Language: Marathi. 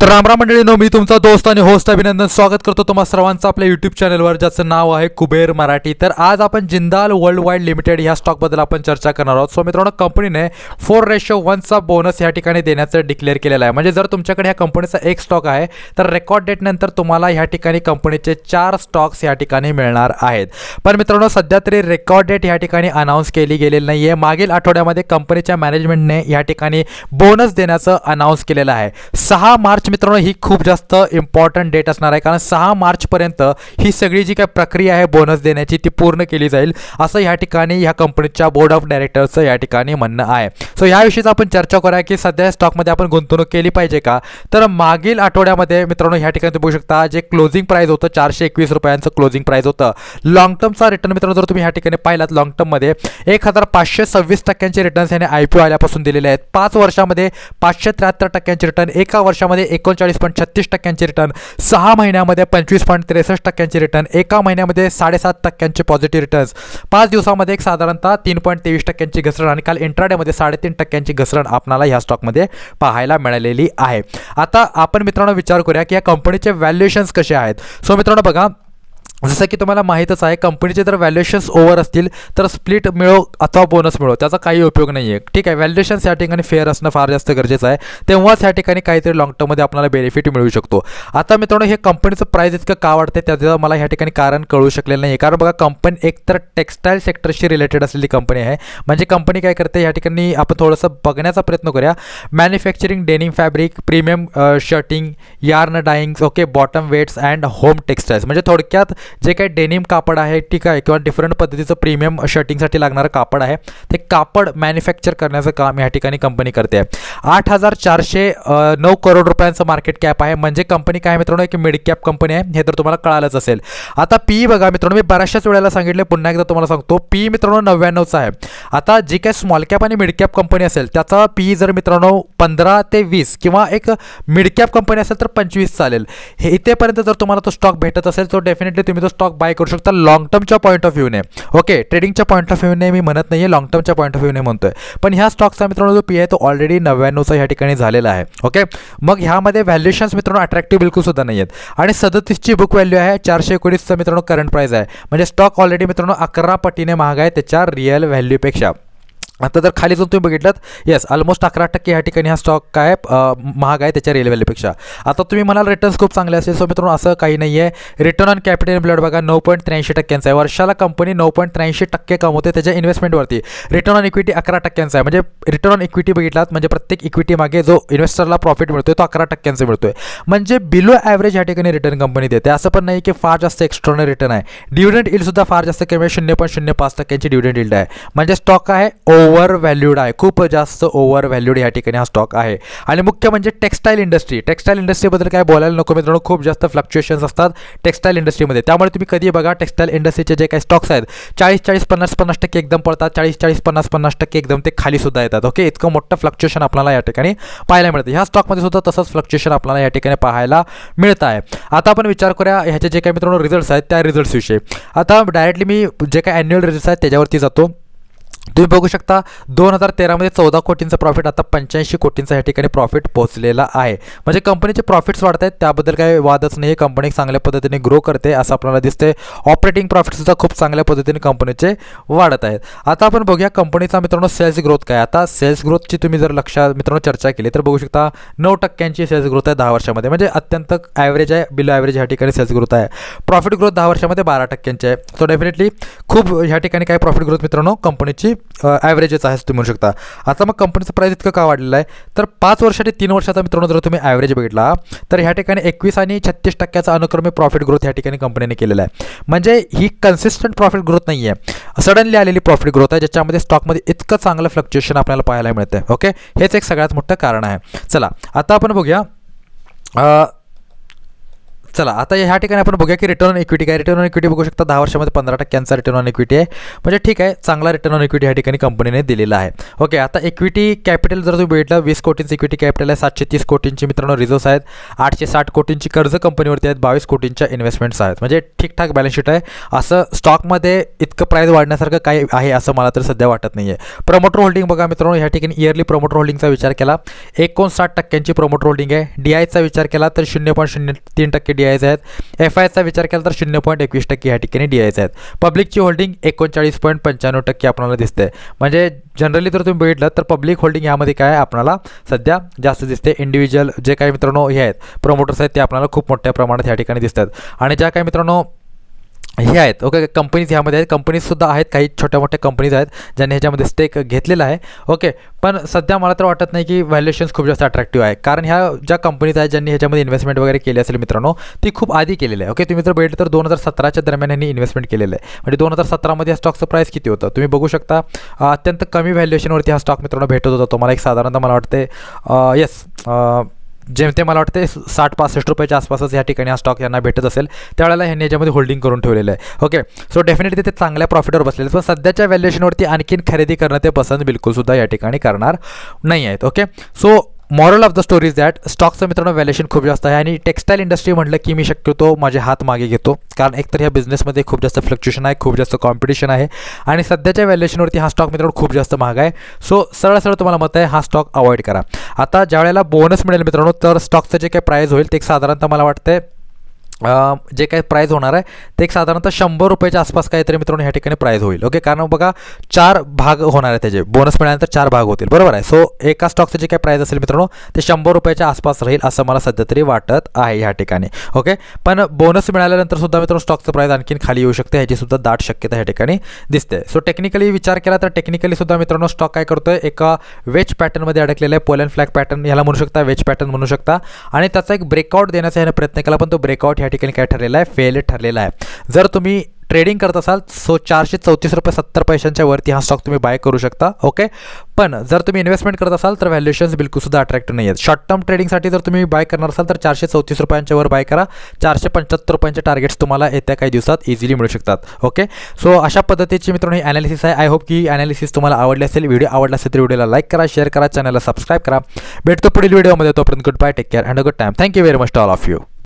तर रामराम मंडळीनो मी तुमचा दोस्त आणि होस्ट अभिनंदन. स्वागत करतो तुम्हा सर्वांचं आपल्या यूट्यूब चॅनलवर ज्याचं नाव आहे कुबेर मराठी. तर आज आपण जिंदाल वर्ल्ड वाईड लिमिटेड ह्या स्टॉकबद्दल आपण चर्चा करणार आहोत. सो मित्रांनो कंपनीने फोर रेशो वनचा बोनस या ठिकाणी देण्याचं डिक्लेअर केलेलं आहे. म्हणजे जर तुमच्याकडे ह्या कंपनीचा एक स्टॉक आहे तर रेकॉर्ड डेटनंतर तुम्हाला ह्या ठिकाणी कंपनीचे चार स्टॉक्स या ठिकाणी मिळणार आहेत. पण मित्रांनो सध्या तरी रेकॉर्ड डेट या ठिकाणी अनाऊन्स केली गेलेली नाही आहे मागील आठवड्यामध्ये कंपनीच्या मॅनेजमेंटने या ठिकाणी बोनस देण्याचं अनाऊन्स केलेलं आहे. सहा मार्च मित्रांनो ही खूप जास्त इम्पॉर्टंट डेट असणार आहे. कारण सहा मार्चपर्यंत ही सगळी जी काय प्रक्रिया आहे बोनस देण्याची ती पूर्ण केली जाईल. असं या ठिकाणी ह्या कंपनीच्या बोर्ड ऑफ डायरेक्टर्सचं या ठिकाणी म्हणणं आहे. सो ह्याविषयीच आपण चर्चा करूया की सध्या स्टॉकमध्ये आपण गुंतवणूक केली पाहिजे का? तर मागील आठवड्यामध्ये मित्रांनो ह्या ठिकाणी तुम्ही बघू शकता जे क्लोजिंग प्राईस होतं चारशे एकवीस रुपयांचं क्लोजिंग प्राईस होतं. लॉंग टर्मचा रिटर्न मित्रांनो जर तुम्ही ह्या ठिकाणी पाहिलात लॉंग टर्ममध्ये एक हजार पाचशे सव्वीस टक्क्यांचे रिटर्न्स याने आय पी ओ आल्यापासून दिलेले आहेत. पाच वर्षामध्ये पाचशे त्र्याहत्तर टक्क्यांचे रिटर्न एका वर्षामध्ये एकोणचाळीस पॉईंट छत्तीस टक्क्यांचे रिटर्न सहा महिन्यामध्ये पंचवीस पॉईंट त्रेसष्ट टक्क्यांचे रिटर्न एका महिन्यामध्ये साडेसात टक्क्यांचे पॉझिटिव्ह रिटर्न्स पाच दिवसामध्ये एक साधारणतः तीन पॉईंट तेवीस टक्क्यांची घसरण आणि काल इंट्राडेमध्ये साडेतीन टक्क्यांची घसरण आपणाला ह्या स्टॉकमध्ये पाहायला मिळालेली आहे. आता आपण मित्रांनो विचार करूया की या कंपनीचे व्हॅल्युएशन्स कसे आहेत? सो मित्रांनो बघा जसं की तुम्हाला माहीतच आहे कंपनीचे जर व्हॅल्युएशन्स ओव्हर असतील तर स्प्लिट मिळो अथवा बोनस मिळो त्याचा काही उपयोग नाही आहे ठीक आहे व्हॅल्युएशन्स या ठिकाणी फेअर असणं फार जास्त गरजेचं आहे. तेव्हाच या ठिकाणी काहीतरी लॉंग टर्ममध्ये आपल्याला बेनिफिट मिळू शकतो. आता मित्रांनो हे कंपनीचं प्राईस इतकं का वाढते त्याचं मला ह्या ठिकाणी कारण कळू शकलेलं नाही आहे कारण बघा कंपनी एकतर टेक्स्टाईल सेक्टरशी रिलेटेड असलेली कंपनी आहे. म्हणजे कंपनी काय करते या ठिकाणी आपण थोडंसं बघण्याचा प्रयत्न करूया. Manufacturing denim fabric premium shirting yarn dyeings okay bottom weights and home textiles म्हणजे थोडक्यात जे काही डेनिम कापड आहे ठीक आहे किंवा डिफरंट पद्धतीचं प्रीमियम शर्टिंगसाठी लागणारं कापड आहे ते कापड मॅन्युफॅक्चर करण्याचं काम या ठिकाणी कंपनी करते. आहे आठ हजार चारशे नऊ करोड रुपयांचं मार्केट कॅप आहे. म्हणजे कंपनी काय मित्रांनो? एक मिड कॅप कंपनी आहे. हे तर तुम्हाला कळालंच असेल. आता पी बघा मित्रांनो मी बऱ्याचशाच वेळेला सांगितले पुन्हा एकदा तुम्हाला सांगतो. पी मित्रांनो नव्याण्णवचा आहे. आता जी काय स्मॉल कॅप आणि मिड कॅप कंपनी असेल त्याचा पी जर मित्रांनो पंधरा ते वीस किंवा एक मिड कॅप कंपनी असेल तर पंचवीस चालेल. हे इथेपर्यंत जर तुम्हाला तो स्टॉक भेटत असेल तर डेफिनेटली तुम्ही तो स्टॉक बाय करू शकता लॉंग टर्मच्या पॉईंट ऑफ व्ह्यूने ओके ट्रेडिंगच्या पॉईंट ऑफ व्ह्यूने मी म्हणत नाही आहे लॉंग टर्मच्या पॉईंट ऑफ व्ह्यूने म्हणतोय. पण ह्या स्टॉकचा मित्रांनो जो पी आहे तो ऑलरेडी नव्याण्णवचा ह्या ठिकाणी झालेला आहे. ओके मग ह्यामध्ये व्हॅल्युएशन्स मित्रांनो अट्रॅक्टिव्ह बिलकुल सुद्धा नाही आहेत आणि सदतीसची बुक व्हॅल्यू आहे चारशे एकोणीसचा मित्रांनो करंट प्राईस आहे. म्हणजे स्टॉक ऑलरेडी मित्रांनो अकरा पटीने महाग आहे त्याच्या रिअल व्हॅल्यूपेक्षा आता जर खाली जाऊन तुम्ही बघितलं येस ऑलमोस्ट अकरा टक्के ह्या ठिकाणी हा स्टॉक काय महाग आहे त्याच्या रेल्वेपेक्षा आता तुम्ही म्हणाल रिटर्न्स खूप चांगले असेल सो मित्रांनो असं काही नाही आहे रिटर्न ऑन कॅपिटल ब्लड बघा नऊ पॉईंट त्र्याऐंशी टक्क्यांचा आहे. वर्षाला कंपनी नऊ पॉईंट त्र्याऐंशी टक्के कमवते त्याच्या इन्व्हेस्टमेंटवरती रिटर्न ऑन इक्विटी अकरा टक्क्यांचा आहे. म्हणजे रिटर्न ऑन इक्विटी बघितलात म्हणजे प्रत्येक इक्विटी मागे जो इन्व्हेस्टरला प्रॉफिट मिळतोय तो अकरा टक्क्यांचा मिळतोय. म्हणजे बिलो ॲव्हरेज ह्या ठिकाणी रिटर्न कंपनी देते. असं पण नाही की फार जास्त एक्स्ट्रॉनरी रिटर्न आहे. डिव्हिडंड इल्ड सुद्धा फार जास्त कमी आहे. शून्य पॉईंट शून्य पाच टक्क्यांची डिव्हिडंड इल्ड आहे. म्हणजे स्टॉक आहे ओ ओव्हर व्हॅल्यूड आहे. खूप जास्त ओव्हर व्हॅल्यूड या ठिकाणी हा स्टॉक आहे. आणि मुख्य म्हणजे टेक्स्टाईल इंडस्ट्री टेक्स्टाईल इंडस्ट्रीबद्दल काय बोलायला नको मित्रांनो खूप जास्त फ्लक्च्युएशन्स असतात टेक्स्टाईल इंडस्ट्रीमध्ये त्यामुळे तुम्ही कधी बघा टेक्स्टाईल इंडस्ट्रीचे जे काही स्टॉक्स आहेत चाळीस चाळीस पन्नास पन्नास टक्के एकदम पडतात. चाळीस चाळीस पन्नास पन्नास टक्के एकदम ते खाली सुद्धा येतात. ओके इतकं मोठं फ्लक्च्युएशन आपल्याला या ठिकाणी पाहायला मिळतं. ह्या स्टॉकमध्ये सुद्धा तसंच फ्लक्च्युएशन आपल्याला या ठिकाणी पाहायला मिळत आहे. आता आपण विचार करूया ह्याचे जे काही मित्रांनो रिझल्ट्स आहेत त्या रिझल्ट्सविषयी आता डायरेक्टली मी जे काही ॲन्युअल रिझल्ट्स आहेत त्याच्यावरती जातो. तुम्ही बघू शकता दोन हजार तेरामध्ये चौदा कोटींचं प्रॉफिट आता पंच्याऐंशी कोटींचा या ठिकाणी प्रॉफिट पोहोचलेला आहे. म्हणजे कंपनीचे प्रॉफिट्स वाढत आहेत त्याबद्दल काही वादच नाही कंपनी चांगल्या पद्धतीने ग्रो करते असं आपल्याला दिसते ऑपरेटिंग प्रॉफिटसुद्धा खूप चांगल्या पद्धतीने कंपनीचे वाढत आहेत. आता आपण बघूया कंपनीचा मित्रांनो सेल्स ग्रोथ काय? आता सेल्स ग्रोथची तुम्ही जर लक्षात मित्रांनो चर्चा केली तर बघू शकता नऊ टक्क्यांची सेल्स ग्रोथ आहे दहा वर्षामध्ये. म्हणजे अत्यंत ॲव्हरेज आहे बिलो ॲव्हरेज ह्या ठिकाणी सेल्स ग्रोथ आहे. प्रॉफिट ग्रोथ दहा वर्षामध्ये बारा टक्क्यांची आहे. सो डेफिनेटली खूप ह्या ठिकाणी काय प्रॉफिट ग्रोथ मित्रांनो कंपनीची ॲव्हरेजच आहे असं तुम्ही म्हणू शकता. आता मग कंपनीचं प्राईस इतकं का वाढलेलं आहे? तर पाच वर्ष आणि तीन वर्षाचा मित्रांनो जर तुम्ही ॲव्हरेज बघितला तर ह्या ठिकाणी एकवीस आणि छत्तीस टक्क्याचा अनुक्रमे प्रॉफिट ग्रोथ ह्या ठिकाणी कंपनीने केलेला आहे. म्हणजे ही कन्सिस्टंट प्रॉफिट ग्रोथ नाही आहे सडनली आलेली प्रॉफिट ग्रोथ आहे ज्याच्यामध्ये स्टॉकमध्ये इतकं चांगलं फ्लक्च्युएशन आपल्याला पाहायला मिळतं ओके हेच एक सगळ्यात मोठं कारण आहे. चला आता आपण बघूया. चला आता ह्या ठिकाणी आपण बघूया की रिटर्न ऑन इक्विटी काय? रिटर्न ऑन इक्विटी बघू शकता दहा वर्षामध्ये पंधरा टक्क्यांचा रिटर्न ऑन इक्विटी आहे. म्हणजे ठीक आहे चांगला रिटर्न ऑन इक्विटी ह्या ठिकाणी कंपनीने दिलेला आहे. ओके आता इक्विटी कॅपिटल जर तुम्ही भेटला वीस कोटींची इक्विटी कॅपिटल आहे सातशे तीस कोटींची मित्रांनो रिझर्व्स आहेत आठशे साठ कोटींची कर्ज कंपनीवरती आहेत बावीस कोटींच्या इन्व्हेस्टमेंट्स आहेत. म्हणजे ठीकठाक बॅलन्स शीट आहे. असं स्टॉकमध्ये इतकं प्राईस वाढण्यासारखं काही आहे असं मला तर सध्या वाटत नाही आहे प्रमोटर होल्डिंग बघा मित्रांनो ह्या ठिकाणी इयरली प्रमोटर होल्डिंगचा विचार केला. एकोणसाठ टक्क्यांची प्रमोटर होल्डिंग आहे. डी आयचा विचार केला तर शून्य पॉईंट शून्य तीन टक्के डी आयज आहेत एफ आयचा विचार केला तर शून्य पॉईंट एकवीस टक्के ह्या ठिकाणी डी आयज आहेत पब्लिकची होल्डिंग एकोणचाळीस पॉईंट पंच्याण्णव टक्के आपल्याला दिसते म्हणजे जनरली जर तुम्ही बघितलं तर पब्लिक होल्डिंग यामध्ये काय आहे आपल्याला सध्या जास्त दिसते इंडिव्हिज्युअल जे काही मित्रांनो हे आहेत प्रमोटर्स आहेत ते आपल्याला खूप मोठ्या प्रमाणात या ठिकाणी दिसतात. आणि ज्या काही मित्रांनो हे आहेत. ओके कंपनीज ह्यामध्ये आहेत. कंपनीजसुद्धा आहेत. काही छोट्या मोठ्या कंपनीज आहेत ज्यांनी ह्याच्यामध्ये स्टेक घेतलेला आहे. ओके पण सध्या मला तर वाटत नाही की व्हॅल्युएशन्स खूप जास्त अट्रॅक्टिव्ह आहे. कारण ह्या ज्या कंपनीज आहेत ज्यांनी ह्याच्यामध्ये इन्व्हेस्टमेंट वगैरे केली असेल मित्रांनो ती खूप आधी केलेली आहे. ओके तुम्ही जर बघितलं तर दोन हजार सतराच्या दरम्यान यांनी इन्व्हेस्टमेंट केलेलं आहे. म्हणजे दोन हजार सतरामध्ये या स्टॉकचं प्राईस किती होतं? तुम्ही बघू शकता अत्यंत कमी व्हॅल्युएशनवरती हा स्टॉक मित्रांनो भेटत होता. तुम्हाला एक साधारणतः मला वाटते येस जेमते मला वाटते साठ पासष्ट रुपयाच्या आसपासच या ठिकाणी हा स्टॉक यांना भेटत असेल. त्यावेळेला ह्यांनी याच्यामध्ये होल्डिंग करून ठेवलेलं आहे. ओके सो डेफिनेटली ते चांगल्या प्रॉफिटवर बसलेले आहेत. पण सध्याच्या व्हॅल्युएशनवरती आणखीन खरेदी करणं ते पसंत बिलकुलसुद्धा या ठिकाणी करणार नाही आहेत okay so moral of the story is that स्टॉकचं मित्रांनो व्हॅल्युएशन खूप जास्त आहे आणि टेक्स्टाईल इंडस्ट्री म्हटलं की मी शक्यतो माझे हात मागे घेतो. कारण एकतर ह्या बिझनेसमध्ये खूप जास्त फ्लक्च्युएशन आहे खूप जास्त कॉम्पिटिशन आहे आणि सध्याच्या व्हॅल्युएशनवरती हा स्टॉक मित्रांनो खूप जास्त महाग आहे. सो सरळ सरळ तुम्हाला मत आहे हा स्टॉक अवॉइड करा. आता ज्या वेळेला बोनस मिळेल मित्रांनो तर स्टॉकचं जे काही प्राईज होईल ते एक साधारणतः मला वाटतं जे काही प्राईज होणार आहे ते एक साधारणतः शंभर रुपयाच्या आसपास काहीतरी मित्रांनो ह्या ठिकाणी प्राईज होईल. ओके कारण बघा चार भाग होणार आहे त्याचे. बोनस मिळाल्यानंतर चार भाग होतील. बरोबर आहे? सो एका स्टॉकचं जे काही प्राईज असेल मित्रांनो ते शंभर रुपयाच्या आसपास राहील असं मला सध्या तरी वाटत आहे ह्या ठिकाणी. ओके पण बोनस मिळाल्यानंतर सुद्धा मित्रांनो स्टॉकचं प्राईज आणखीन खाली येऊ शकते. ह्याची सुद्धा दाट शक्यता ह्या ठिकाणी दिसते. सो टेक्निकली विचार केला तर टेक्निकली सुद्धा मित्रांनो स्टॉक काय करतोय? एका वेज पॅटर्नमध्ये अडकलेला आहे. पोलन फ्लॅग पॅटर्न ह्याला म्हणू शकता वेज पॅटर्न म्हणू शकता. आणि त्याचा एक ब्रेकआउट देण्याचा ह्याने प्रयत्न केला पण तो ब्रेकआउट ह्या ठिकाणी काय ठरलेलं आहे? फेल ठरलेला आहे. जर तुम्ही ट्रेडिंग करत असाल सो चारशे चौतीस रुपये सत्तर पैशांच्या वरती हा स्टॉक तुम्ही बाय करू शकता ओके पण जर तुम्ही इन्व्हेस्टमेंट करत असाल तर व्हॅल्युएशन्स बिलकुलसुद्धा अट्रॅक्टिव्ह नाही आहेत शॉर्ट टर्म ट्रेडिंगसाठी जर तुम्ही बाय करणार असाल तर चारशे चौतीस रुपयांच्या वर बाय करा. चारशे पंच्याहत्तर रुपयांचे टार्गेट्स तुम्हाला येत्या काही दिवसात इझिली मिळू शकतात ओके सो अशा पद्धतीची मित्रांनो ही ॲनालिसिस आहे. आय होप की ॲनालिसिस तुम्हाला आवडली असेल. व्हिडिओ आवडला असेल तर व्हिडिओला लाईक करा शेअर करा चॅनलला सबस्क्राईब करा. भेटतो पुढील व्हिडिओमध्ये तोपर्यंत good bye take care and good time thank you very much all of you